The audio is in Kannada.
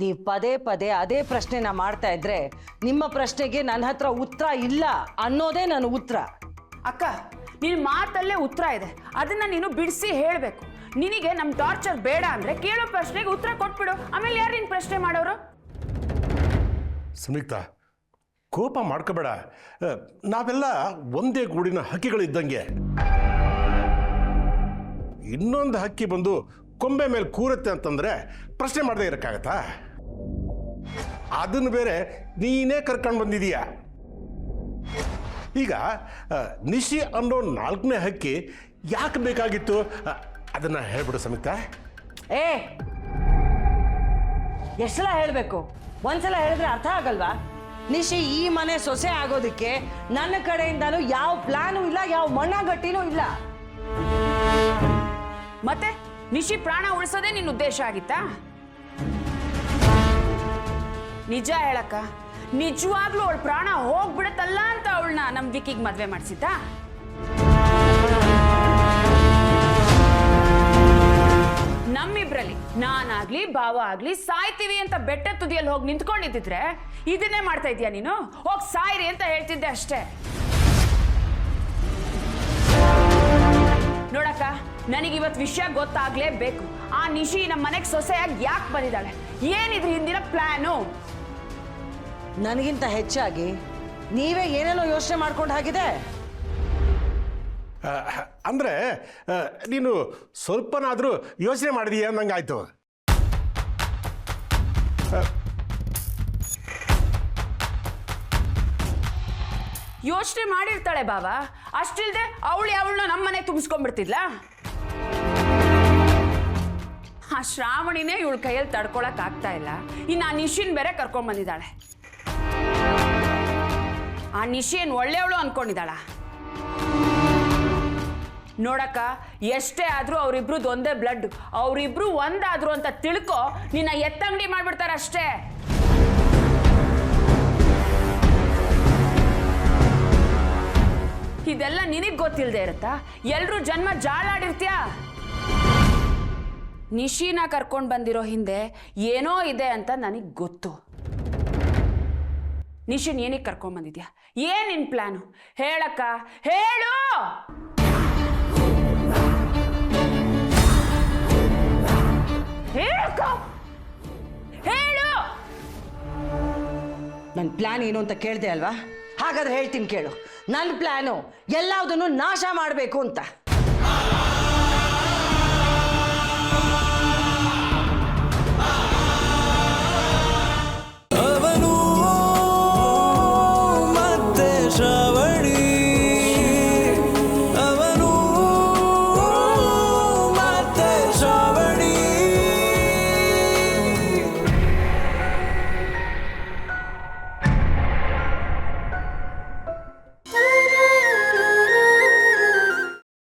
ನೀವು ಪದೇ ಪದೇ ಅದೇ ಪ್ರಶ್ನೆನ ಮಾಡ್ತಾ ಇದ್ರೆ ನಿಮ್ಮ ಪ್ರಶ್ನೆಗೆ ನನ್ನ ಹತ್ರ ಉತ್ತರ ಇಲ್ಲ ಅನ್ನೋದೇ ನನ್ನ ಉತ್ತರ. ಅಕ್ಕ ನಿನ್ನ ಮಾತಲ್ಲೇ ಉತ್ತರ ಇದೆ. ಅದನ್ನ ನೀನು ಬಿಡಿಸಿ ಹೇಳಬೇಕು. ನಿನಗೆ ನಮ್ಮ ಟಾರ್ಚರ್ ಬೇಡ ಅಂದ್ರೆ ಕೇಳೋ ಪ್ರಶ್ನೆಗೆ ಉತ್ತರ ಕೊಟ್ಬಿಡು. ಆಮೇಲೆ ಯಾರು ನಿನ್ ಪ್ರಶ್ನೆ ಮಾಡೋರು? ಸುಮಿತಾ ಕೋಪ ಮಾಡ್ಕೋಬೇಡ. ನಾವೆಲ್ಲ ಒಂದೇ ಗೂಡಿನ ಹಕ್ಕಿಗಳಿದ್ದಂಗೆ. ಇನ್ನೊಂದು ಹಕ್ಕಿ ಬಂದು ಕೊಂಬೆ ಮೇಲೆ ಕೂರುತ್ತೆ ಅಂತಂದ್ರೆ ಪ್ರಶ್ನೆ ಮಾಡದೆ ಇರೋಕ್ಕಾಗತ್ತಾ? ಅದನ್ನು ಬೇರೆ ನೀನೇ ಕರ್ಕೊಂಡು ಬಂದಿದೀಯ? ಈಗ ನಿಶಿ ಅನ್ನೋ ನಾಲ್ಕನೇ ಹಕ್ಕಿ ಯಾಕೆ ಬೇಕಾಗಿತ್ತು? ಅದನ್ನ ಹೇಳ್ಬಿಡು ಸಮಿತ ಏ! ಎಷ್ಟೆಲ್ಲ ಹೇಳಬೇಕು? ಒಂದ್ಸಲ ಹೇಳಿದ್ರೆ ಅರ್ಥ ಆಗಲ್ವಾ? ನಿಶಿ ಈ ಮನೆ ಸೊಸೆ ಆಗೋದಕ್ಕೆ ನನ್ನ ಕಡೆಯಿಂದಲೂ ಯಾವ ಪ್ಲಾನು ಇಲ್ಲ, ಯಾವ ಮಣ್ಣಾಗಟ್ಟಿನೂ ಇಲ್ಲ. ಮತ್ತೆ? ನಿಶಿ ಪ್ರಾಣ ಉಳಿಸೋದೇ ನಿನ್ನ ಉದ್ದೇಶ ಆಗಿತ್ತಾ? ನಿಜ ಹೇಳಕ್ಕ, ನಿಜವಾಗ್ಲೂ ಅವಳ ಪ್ರಾಣ ಹೋಗ್ಬಿಡತ್ತಲ್ಲ ಅಂತ ಅವಳನ್ನ ನಮ್ ವಿಕಿಗ್ ಮದ್ವೆ ಮಾಡಿಸಿದ್ದ? ನಮ್ಮಿಬ್ರಲ್ಲಿ ನಾನಾಗ್ಲಿ, ಭಾವ ಆಗ್ಲಿ, ಸಾಯ್ತೀವಿ ಅಂತ ಬೆಟ್ಟ ತುದಿಯಲ್ಲಿ ಹೋಗಿ ನಿಂತ್ಕೊಂಡಿದ್ದಿದ್ರೆ ಇದನ್ನೇ ಮಾಡ್ತಾ ಇದೀಯ ನೀನು? ಹೋಗ್ ಸಾಯ್ರಿ ಅಂತ ಹೇಳ್ತಿದ್ದೆ ಅಷ್ಟೇ. ನನಗೆ ಇವತ್ತು ವಿಷಯ ಗೊತ್ತಾಗ್ಲೇಬೇಕು. ಆ ನಿಶಿ ನಮ್ಮ ಮನೆಗೆ ಸೊಸೆಯಾಗಿ ಯಾಕೆ ಬಂದಿದ್ದಾಳೆ? ಏನಿದ್ರ ಹಿಂದಿನ ಪ್ಲಾನು ನನಗಿಂತ ಹೆಚ್ಚಾಗಿ ನೀವೇ ಏನೇನೋ ಯೋಚನೆ ಮಾಡ್ಕೊಂಡು ಹಾಗಿದೆ ಅಂದ್ರೆ ನೀನು ಸ್ವಲ್ಪನಾದರೂ ಯೋಚನೆ ಮಾಡಿದೀಯ ಅನ್ನಂಗಾಯ್ತು. ಯೋಚನೆ ಮಾಡಿರ್ತಾಳೆ ಬಾಬಾ ಅಷ್ಟಿಲ್ದೆ ಅವಳು ಅವಳನ್ನ ನಮ್ಮ ಮನೆಗೆ ತುಂಬಿಸ್ಕೊಂಡ್ಬಿಡ್ತಿದ್ಲ? ಆ ಶ್ರಾವಣಿನೇ ಇವಳ ಕೈಯಲ್ಲಿ ತಡ್ಕೊಳಕ್ ಆಗ್ತಾ ಇಲ್ಲ. ಇನ್ನು ಆ ನಿಶಿನ್ ಬೇರೆ ಕರ್ಕೊಂಡ್ ಬಂದಿದ್ದಾಳೆ. ಆ ನಿಶಿ ಏನ್ ಒಳ್ಳೆಯವಳು ಅನ್ಕೊಂಡಿದ್ದಾಳ. ನೋಡಕ್ಕ, ಎಷ್ಟೇ ಆದ್ರೂ ಅವರಿಬ್ರದ್ದು ಒಂದೇ ಬ್ಲಡ್ ಅವರಿಬ್ರು ಒಂದಾದ್ರು ಅಂತ ತಿಳ್ಕೊ, ನಿನ್ನ ಎತ್ತಂಗಡಿ ಮಾಡ್ಬಿಡ್ತಾರ ಅಷ್ಟೇ ಇದೆಲ್ಲ ನಿನಗ್ ಗೊತ್ತಿಲ್ಲದೆ ಇರುತ್ತಾ? ಎಲ್ರೂ ಜನ್ಮ ಜಾಳಾಡಿರ್ತೀಯ? ನಿಶೀನ ಕರ್ಕೊಂಡು ಬಂದಿರೋ ಹಿಂದೆ ಏನೋ ಇದೆ ಅಂತ ನನಗ್ ಗೊತ್ತು. ನಿಶಿನ್ ಏನಕ್ಕೆ ಕರ್ಕೊಂಡ್ ಬಂದಿದ್ಯಾ? ಏನ್ ನಿನ್ ಪ್ಲಾನು? ಹೇಳಕ್ಕ? ಹೇಳು! ಹೇಳಕ್ಕ ಹೇಳು! ನನ್ನ ಪ್ಲಾನ್ ಏನು ಅಂತ ಕೇಳಿದೆ ಅಲ್ವಾ? ಹಾಗಾದ್ರೆ ಹೇಳ್ತೀನಿ ಕೇಳು. ನನ್ನ ಪ್ಲ್ಯಾನು ಎಲ್ಲದನ್ನು ನಾಶ ಮಾಡಬೇಕು ಅಂತ.